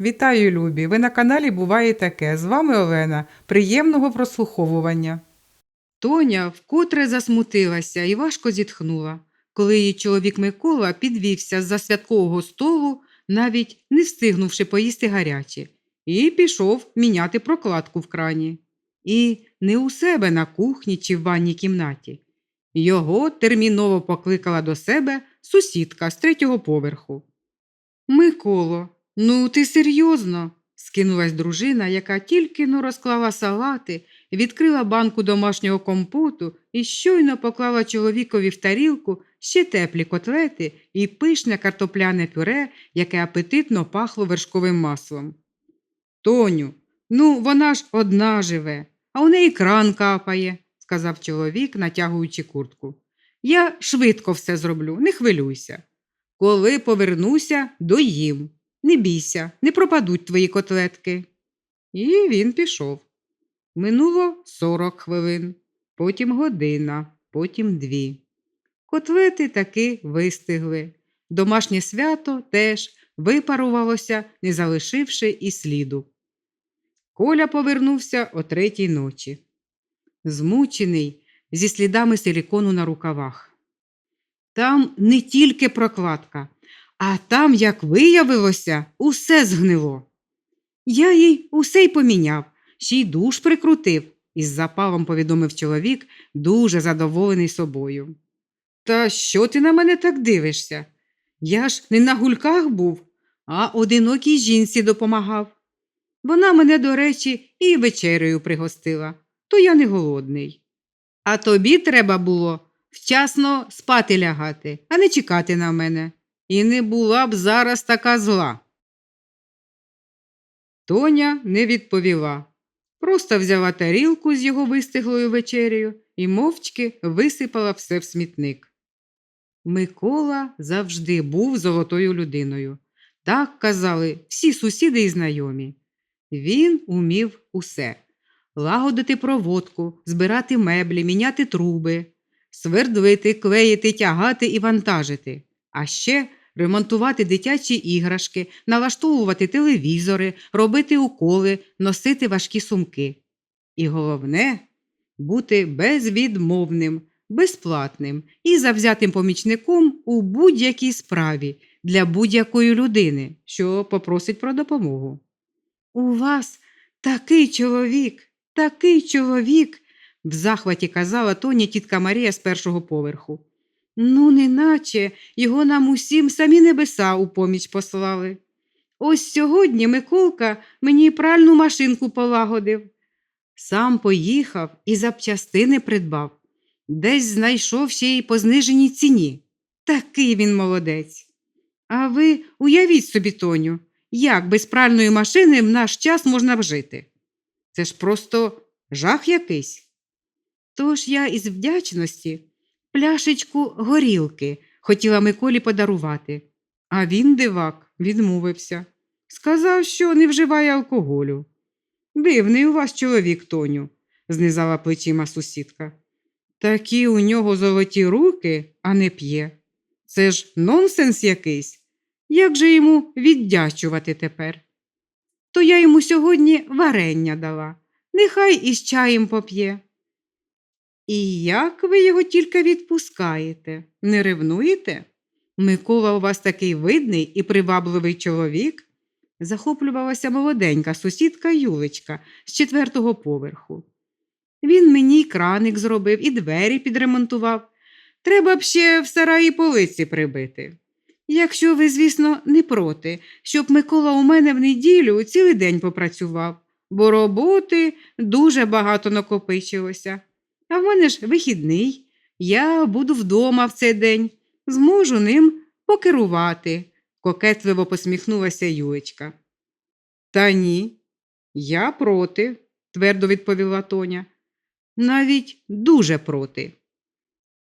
Вітаю, любі! Ви на каналі Буває таке. З вами Олена. Приємного прослуховування. Тоня вкотре засмутилася і важко зітхнула, коли її чоловік Микола підвівся з-за святкового столу, навіть не встигнувши поїсти гаряче, і пішов міняти прокладку в крані. І не у себе на кухні чи в ванній кімнаті. Його терміново покликала до себе сусідка з третього поверху. Миколо, ну ти серйозно? скинулась дружина, яка тільки но розклала салати, відкрила банку домашнього компоту і щойно поклала чоловікові в тарілку ще теплі котлети і пишне картопляне пюре, яке апетитно пахло вершковим маслом. Тоню, ну вона ж одна живе, а у неї кран капає, сказав чоловік, натягуючи куртку. Я швидко все зроблю, не хвилюйся. Коли повернуся, доїм. Не бійся, не пропадуть твої котлетки. І він пішов. Минуло сорок хвилин, потім година, потім дві. Котлети таки вистигли. Домашнє свято теж випарувалося, не залишивши і сліду. Коля повернувся о третій ночі. Змучений, зі слідами силікону на рукавах. Там не тільки прокладка, а там, як виявилося, усе згнило. Я їй усе й поміняв, ще й душ прикрутив, із запалом повідомив чоловік, дуже задоволений собою. Та що ти на мене так дивишся? Я ж не на гульках був, а одинокій жінці допомагав. Вона мене, до речі, і вечерею пригостила, то я не голодний. А тобі треба було вчасно спати лягати, а не чекати на мене. І не була б зараз така зла. Тоня не відповіла. Просто взяла тарілку з його вистиглою вечерею і мовчки висипала все в смітник. Микола завжди був золотою людиною. Так казали всі сусіди і знайомі. Він умів усе лагодити проводку, збирати меблі, міняти труби, свердлити, клеїти, тягати і вантажити, а ще ремонтувати дитячі іграшки, налаштовувати телевізори, робити уколи, носити важкі сумки. І головне бути безвідмовним, безплатним і завзятим помічником у будь-якій справі для будь-якої людини, що попросить про допомогу. У вас такий чоловік, такий чоловік, в захваті казала Тоні тітка Марія з першого поверху. Ну, неначе його нам усім самі небеса у поміч послали. Ось сьогодні Миколка мені пральну машинку полагодив. Сам поїхав і запчастини придбав, десь знайшов ще й по зниженій ціні. Такий він молодець. А ви уявіть собі, Тоню, як без пральної машини в наш час можна вжити? Це ж просто жах якийсь. Тож я із вдячності пляшечку горілки хотіла Миколі подарувати, а він, дивак, відмовився. Сказав, що не вживає алкоголю. Дивний у вас чоловік, Тоню, знизала плечима сусідка. Такі у нього золоті руки, а не п'є. Це ж нонсенс якийсь. Як же йому віддячувати тепер? То я йому сьогодні варення дала, нехай із чаєм поп'є. І як ви його тільки відпускаєте? Не ревнуєте? Микола у вас такий видний і привабливий чоловік? захоплювалася молоденька сусідка Юлечка з четвертого поверху. Він мені й краник зробив, і двері підремонтував. Треба б ще в сараї полиці прибити. Якщо ви, звісно, не проти, щоб Микола у мене в неділю цілий день попрацював, бо роботи дуже багато накопичилося. А в мене ж вихідний. Я буду вдома в цей день, зможу ним покерувати, кокетливо посміхнулася Юлечка. Та ні, я проти, твердо відповіла Тоня. Навіть дуже проти.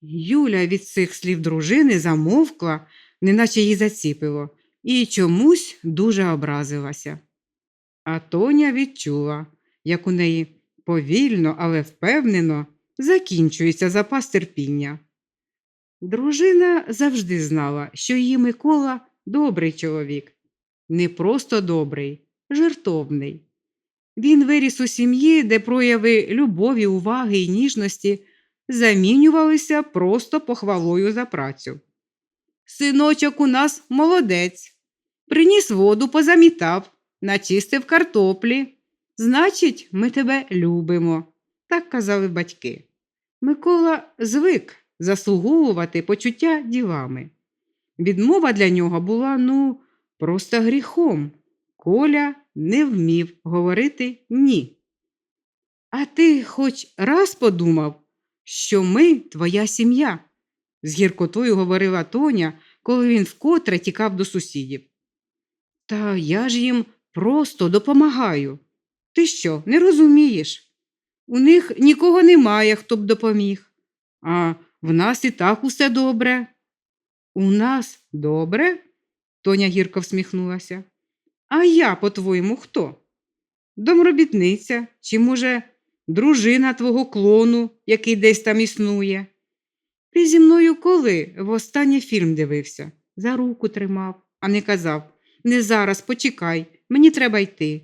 Юля від цих слів дружини замовкла, неначе її заціпило, і чомусь дуже образилася. А Тоня відчула, як у неї повільно, але впевнено закінчується запас терпіння. Дружина завжди знала, що її Микола добрий чоловік, не просто добрий, жертовний. Він виріс у сім'ї, де прояви любові, уваги і ніжності замінювалися просто похвалою за працю. Синочок у нас молодець, приніс воду, позамітав, начистив картоплі. Значить, ми тебе любимо, так казали батьки. Микола звик заслуговувати почуття ділами. Відмова для нього була, ну, просто гріхом. Коля не вмів говорити ні. А ти хоч раз подумав, що ми твоя сім'я, з гіркотою говорила Тоня, коли він вкотре тікав до сусідів. Та я ж їм просто допомагаю. Ти що, не розумієш? У них нікого немає, хто б допоміг. А в нас і так усе добре. У нас добре? Тоня гірко всміхнулася. А я, по-твоєму, хто? Домробітниця чи, може, дружина твого клону, який десь там існує? Ти зі мною коли востаннє фільм дивився? За руку тримав, а не казав не зараз, почекай, мені треба йти.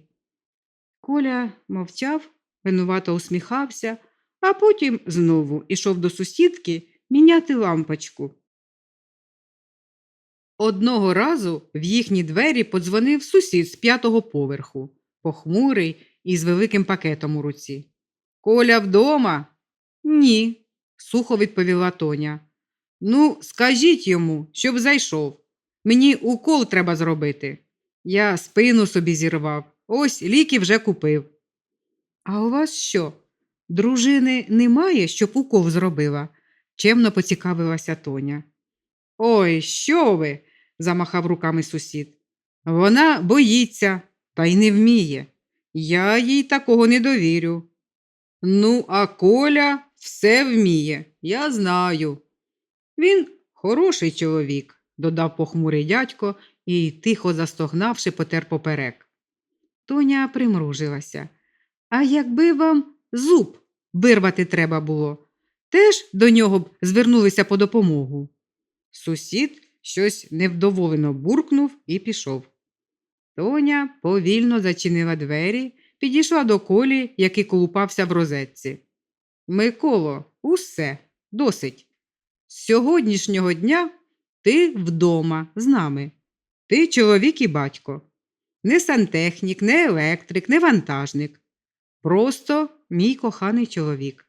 Коля мовчав, винувато усміхався, а потім знову ішов до сусідки міняти лампочку. Одного разу в їхні двері подзвонив сусід з п'ятого поверху, похмурий і з великим пакетом у руці. Коля вдома? Ні, сухо відповіла Тоня. Ну, скажіть йому, щоб зайшов. Мені укол треба зробити. Я спину собі зірвав, ось ліки вже купив. А у вас що? Дружини немає, щоб укол зробила? чемно поцікавилася Тоня. Ой, що ви? замахав руками сусід. Вона боїться та й не вміє. Я їй такого не довірю. Ну, а Коля все вміє, я знаю. Він хороший чоловік, додав похмурий дядько і, тихо застогнавши, потер поперек. Тоня примружилася. А якби вам зуб вирвати треба було, теж до нього б звернулися по допомогу. Сусід щось невдоволено буркнув і пішов. Тоня повільно зачинила двері, підійшла до колі, який колупався в розетці. Миколо, усе, досить. З сьогоднішнього дня ти вдома з нами. Ти чоловік і батько. Не сантехнік, не електрик, не вантажник. Просто мій коханий чоловік.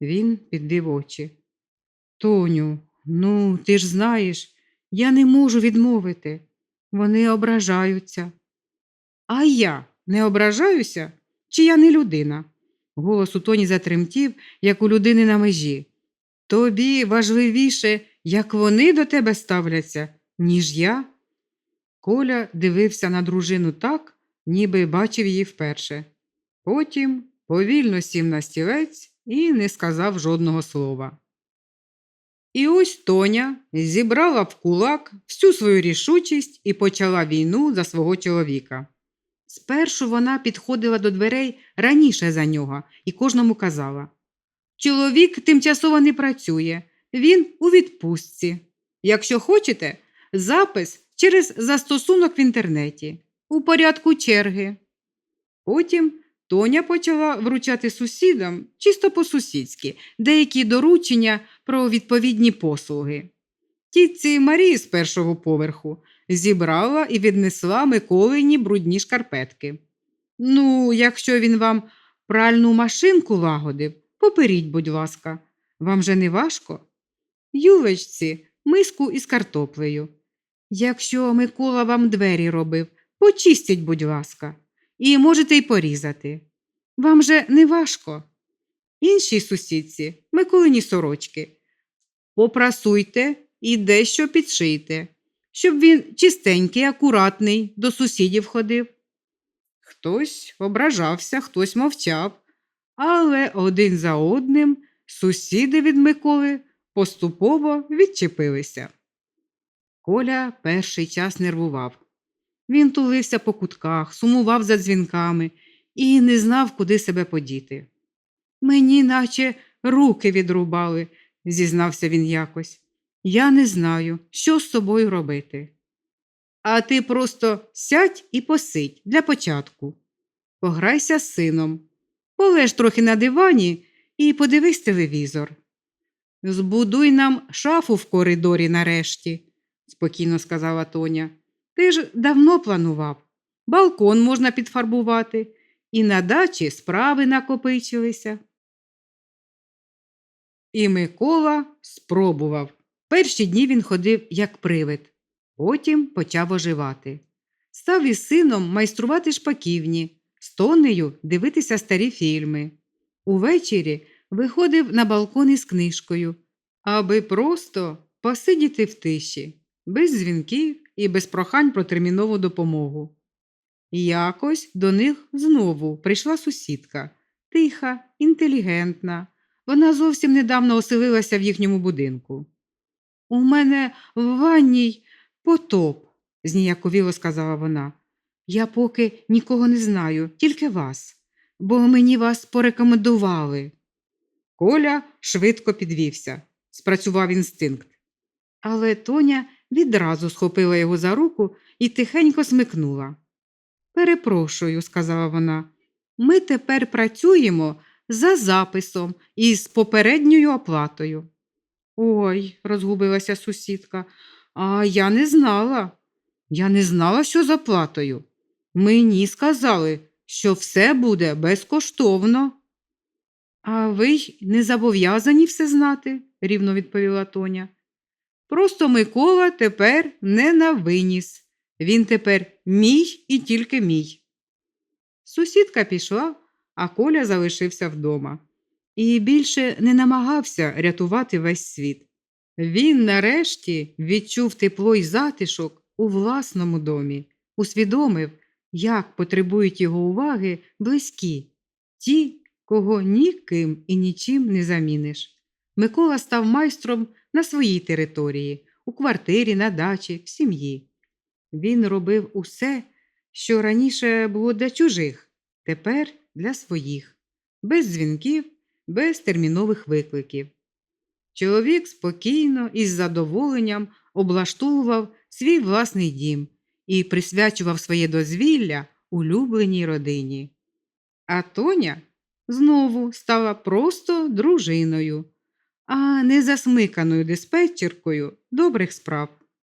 Він підвів очі. Тоню, ну, ти ж знаєш, я не можу відмовити. Вони ображаються. А я не ображаюся, чи я не людина? Голос у тоні затремтів, як у людини на межі. Тобі важливіше, як вони до тебе ставляться, ніж я. Коля дивився на дружину так, ніби бачив її вперше. Потім повільно сів на стілець і не сказав жодного слова. І ось Тоня зібрала в кулак всю свою рішучість і почала війну за свого чоловіка. Спершу вона підходила до дверей раніше за нього і кожному казала Чоловік тимчасово не працює, він у відпустці. Якщо хочете, запис через застосунок в інтернеті, у порядку черги. Потім Тоня почала вручати сусідам, чисто по-сусідськи, деякі доручення про відповідні послуги. Тітці Марії з першого поверху зібрала і віднесла Миколині брудні шкарпетки. Ну, якщо він вам пральну машинку лагодив, поперіть, будь ласка, вам же не важко? Юлечці, миску із картоплею. Якщо Микола вам двері робив, почистіть, будь ласка, і можете й порізати. Вам же не важко. Іншій сусідці, Миколині сорочки. Попрасуйте і дещо підшийте, щоб він чистенький, акуратний, до сусідів ходив. Хтось ображався, хтось мовчав, але один за одним сусіди від Миколи поступово відчепилися. Коля перший час нервував. Він тулився по кутках, сумував за дзвінками і не знав, куди себе подіти. Мені наче руки відрубали, зізнався він якось. Я не знаю, що з собою робити. А ти просто сядь і посидь для початку. Пограйся з сином, полеж трохи на дивані і подивись телевізор. Збудуй нам шафу в коридорі нарешті, спокійно сказала Тоня. Ти ж давно планував. Балкон можна підфарбувати, і на дачі справи накопичилися. І Микола спробував. Перші дні він ходив як привид, потім почав оживати. Став із сином майструвати шпаківні, з Тонею дивитися старі фільми. Увечері виходив на балкон із книжкою, аби просто посидіти в тиші, без дзвінків і без прохань про термінову допомогу. Якось до них знову прийшла сусідка, тиха, інтелігентна. Вона зовсім недавно оселилася в їхньому будинку. У мене в ванній потоп, зніяковіло сказала вона. Я поки нікого не знаю, тільки вас, бо мені вас порекомендували. Коля швидко підвівся, спрацював інстинкт. Але Тоня відразу схопила його за руку і тихенько смикнула. Перепрошую, сказала вона, ми тепер працюємо за записом і з попередньою оплатою. Ой, розгубилася сусідка, а я не знала. Я не знала, що з оплатою. Мені сказали, що все буде безкоштовно. А ви й не зобов'язані все знати, рівно відповіла Тоня. Просто Микола тепер не на виніс. Він тепер мій і тільки мій. Сусідка пішла, а Коля залишився вдома і більше не намагався рятувати весь світ. Він нарешті відчув тепло й затишок у власному домі, усвідомив, як потребують його уваги близькі, ті, кого ніким і нічим не заміниш. Микола став майстром на своїй території, у квартирі, на дачі, в сім'ї. Він робив усе, що раніше було для чужих, тепер для своїх, без дзвінків, без термінових викликів. Чоловік спокійно і з задоволенням облаштовував свій власний дім і присвячував своє дозвілля улюбленій родині. А Тоня знову стала просто дружиною, а не засмиканою диспетчеркою добрих справ.